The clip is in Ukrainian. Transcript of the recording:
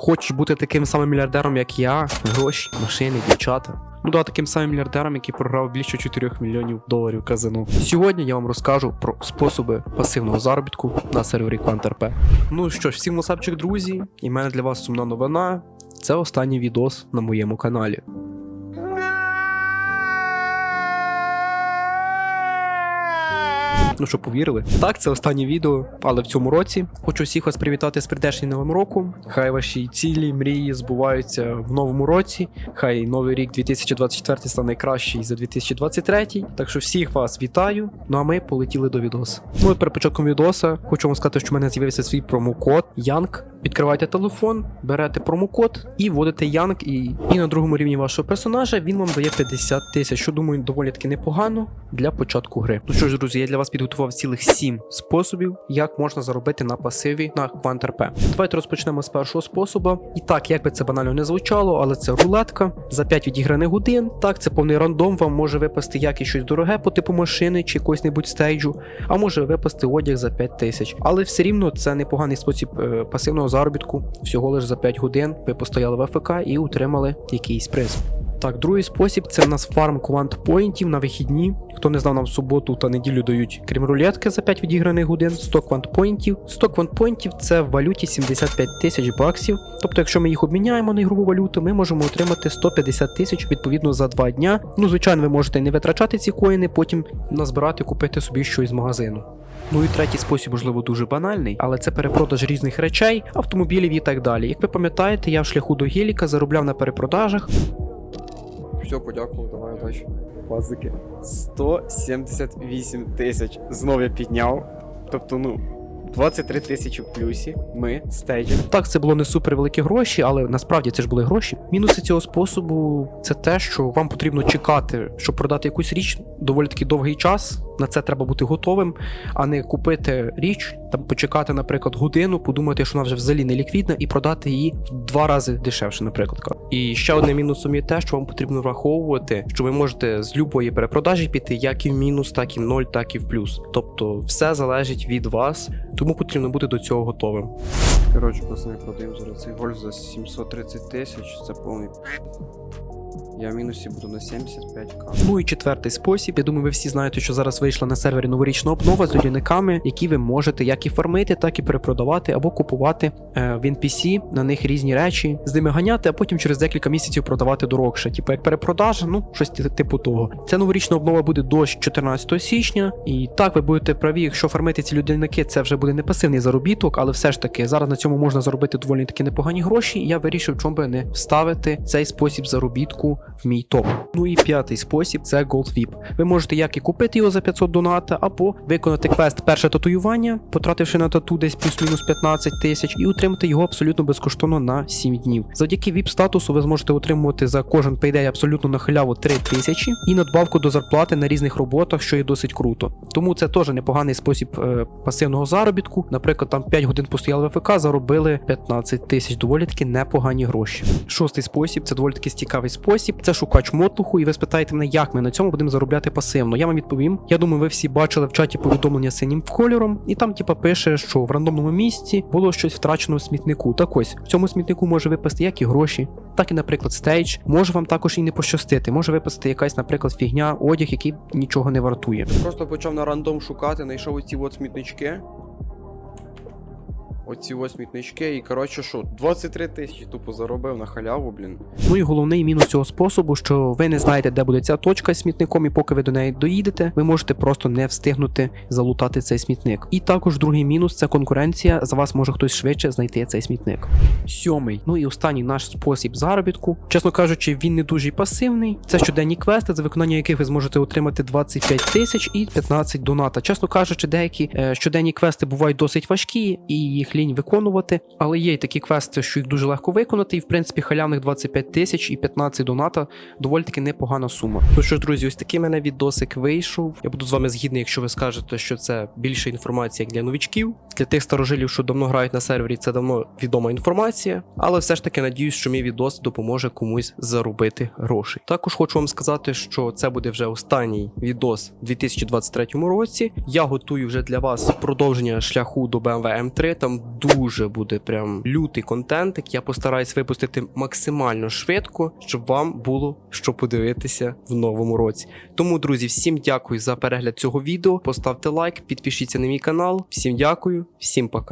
Хочеш бути таким самим мільярдером, як я, гроші, машини, дівчата. Ну да, таким самим мільярдером, який програв більше 4 мільйонів доларів казино. Сьогодні я вам розкажу про способи пасивного заробітку на сервері QuantRP. Ну що ж, всім насапчик, друзі, і в мене для вас сумна новина. Це останній відос на моєму каналі. Ну що, повірили? Так, це останнє відео, але в цьому році хочу всіх вас привітати з прийдешнім новим роком. Хай ваші цілі, мрії збуваються в новому році. Хай новий рік 2024 стане кращий за 2023. Так що всіх вас вітаю. Ну а ми полетіли до відосу. Ну і перед початком відоса хочу вам сказати, що в мене з'явився свій промокод Янг. Відкривайте телефон, берете промокод і вводите Янг, і, і на другому рівні вашого персонажа він вам дає 50 тисяч, що думаю, доволі таки непогано для початку гри. Ну що ж, друзі, я для вас підготував цілих 7 способів, як можна заробити на пасиві на QuantRP. Давайте розпочнемо з першого способу. І так, як би це банально не звучало, але це рулетка за 5 відіграних годин. Так, це повний рандом, вам може випасти як щось дороге по типу машини чи якогось небудь стейджу, а може випасти одяг за 5 тисяч. Але все рівно це непоганий спосіб е, пасивного заробітку. Всього лише за 5 годин ви постояли в АФК і отримали якийсь приз. Так, другий спосіб це в нас фарм квант поінтів на вихідні. Хто не знав, нам в суботу та неділю дають, крім рулетки за 5 відіграних годин, 100 квант поінтів. 100 квант поінтів це в валюті 75 тисяч баксів. Тобто, якщо ми їх обміняємо на ігрову валюту, ми можемо отримати 150 тисяч відповідно за 2 дня. Ну, звичайно, ви можете не витрачати ці коїни, потім назбирати, купити собі щось з магазину. Ну і третій спосіб, можливо, дуже банальний, але це перепродаж різних речей, автомобілів і так далі. Як ви пам'ятаєте, я в шляху до Геліка заробляв на перепродажах. Все, подякував, давай удачі. Пазики. 178 тисяч. Знов я підняв. Тобто, ну, 23 тисячі в плюсі. Ми стейджі. Так, це було не супер великі гроші, але насправді це ж були гроші. Мінуси цього способу це те, що вам потрібно чекати, щоб продати якусь річ доволі таки довгий час. На це треба бути готовим, а не купити річ, там почекати, наприклад, годину, подумати, що вона вже взагалі не ліквідна, і продати її в два рази дешевше, наприклад. І ще одне мінусом є те, що вам потрібно враховувати, що ви можете з любої перепродажі піти як і в мінус, так і в ноль, так і в плюс. Тобто все залежить від вас, тому потрібно бути до цього готовим. Коротше, пацани, продаємо зараз цей гольф за 730 тисяч. Це повний. Я в мінусі буду на 75к. Ну і четвертий спосіб. Я думаю, ви всі знаєте, що зараз вийшла на сервері новорічна обнова з людяниками, які ви можете як і фармити, так і перепродавати або купувати е, в NPC на них різні речі, з ними ганяти, а потім через декілька місяців продавати дорогше. Типу як перепродажа, ну щось типу того. Ця новорічна обнова буде до 14 січня. І так ви будете праві, якщо фармити ці людяники, це вже буде не пасивний заробіток, але все ж таки зараз на цьому можна заробити доволі таки непогані гроші. І я вирішив, чому би не вставити цей спосіб заробітку в мій топ. Ну і п'ятий спосіб це Gold VIP. Ви можете як і купити його за 500 доната, або виконати квест перше татуювання, потративши на тату десь плюс-мінус 15 тисяч, і отримати його абсолютно безкоштовно на 7 днів. Завдяки VIP статусу ви зможете отримувати за кожен пейдей абсолютно на халяву 3 тисячі і надбавку до зарплати на різних роботах, що є досить круто. Тому це теж непоганий спосіб е, пасивного заробітку. Наприклад, там 5 годин постояли в ВК, заробили 15 тисяч, доволі таки непогані гроші. Шостий спосіб це доволі таки цікавий спосіб. Це шукач мотлуху, і ви спитаєте мене, як ми на цьому будемо заробляти пасивно. Я вам відповім. Я думаю, ви всі бачили в чаті повідомлення синім кольором, і там, типа, пише, що в рандомному місці було щось втрачено в смітнику. Так ось в цьому смітнику може випасти як і гроші, так і, наприклад, стейдж. Може вам також і не пощастити. Може випасти якась, наприклад, фігня, одяг, який нічого не вартує. Просто почав на рандом шукати, знайшов оці от смітнички. Оці ось смітнички, і коротше, що, 23 тисячі тупо заробив на халяву, блін. Ну і головний мінус цього способу, що ви не знаєте, де буде ця точка з смітником, і поки ви до неї доїдете, ви можете просто не встигнути залутати цей смітник. І також другий мінус це конкуренція. За вас може хтось швидше знайти цей смітник. Сьомий, ну і останній наш спосіб заробітку. Чесно кажучи, він не дуже пасивний. Це щоденні квести, за виконання яких ви зможете отримати 25 тисяч і 15 доната. Чесно кажучи, деякі е, щоденні квести бувають досить важкі і їх лінь виконувати, але є й такі квести, що їх дуже легко виконати, і в принципі халявних 25 тисяч і 15 доната доволі таки непогана сума. Ну що ж, друзі, ось такий мене відосик вийшов. Я буду з вами згідний, якщо ви скажете, що це більше інформації як для новічків. Для тих старожилів, що давно грають на сервері, це давно відома інформація. Але все ж таки надіюсь, що мій відос допоможе комусь заробити гроші. Також хочу вам сказати, що це буде вже останній відос у 2023 році. Я готую вже для вас продовження шляху до BMW M3. Там дуже буде прям лютий контентик. Я постараюсь випустити максимально швидко, щоб вам було що подивитися в новому році. Тому, друзі, всім дякую за перегляд цього відео. Поставте лайк, підпишіться на мій канал. Всім дякую, всім пока.